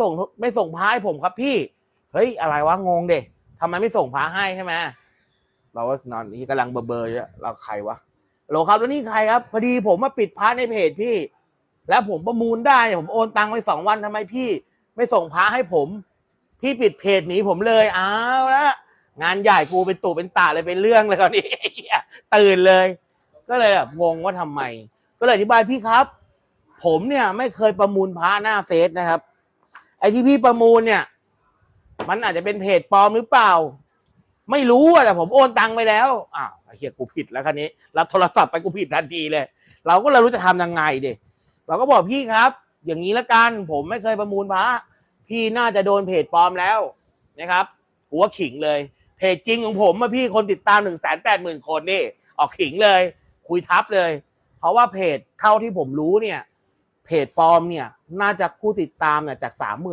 ส่งไม่ส่งพระให้ผมครับพี่ เฮ้ยอะไรวะงงเด็ทำไมไม่ส่งพระให้ใช่ไหมเราก็นอนนี่กำลังเบอร์เบอร์อยู่เราใครวะโหลครับแล้วนี่ใครครับ พอดีผมมาปิดพระในเพจพี่ แล้วผมประมูลได้เนี่ยผมโอนตังค์ไปสองวันทำไมพี่ ไม่ส่งพระให้ผม พี่ปิดเพจหนีผมเลยอ้าวละงานใหญ่กูเป็นตู่เป็นตาเลยเป็นเรื่องเลยคราวนี้เหี้ยตื่นเลย ก็เลยแบบงงว่าทำไม ก็เลยอธิบายพี่ครับ ผมเนี่ยไม่เคยประมูลพระหน้าเฟซนะครับไอ้ที่พี่ประมูลเนี่ย มันอาจจะเป็นเพจปลอมหรือเปล่า ไม่รู้อะแต่ผมโอนตังไปแล้วอ้าวไอ้เฮียกูผิดแล้วคันนี้รับโทรศัพท์ไปกูผิดทันทีเลย เราก็เลยรู้จะทำยังไงดิเราก็บอกพี่ครับ อย่างนี้ละกันผมไม่เคยประมูลพระพี่น่าจะโดนเพจปลอมแล้วนะครับ หัวขิงเลย เพจจริงของผมมาพี่คนติดตามหนึ่งแสนแปดหมื่นคนนี่ ออกขิงเลย คุยทับเลย เพราะว่าเพจเท่าที่ผมรู้เนี่ย เพจปลอมเนี่ย น่าจะผู้ติดตามเนี่ยจากสามหมื่น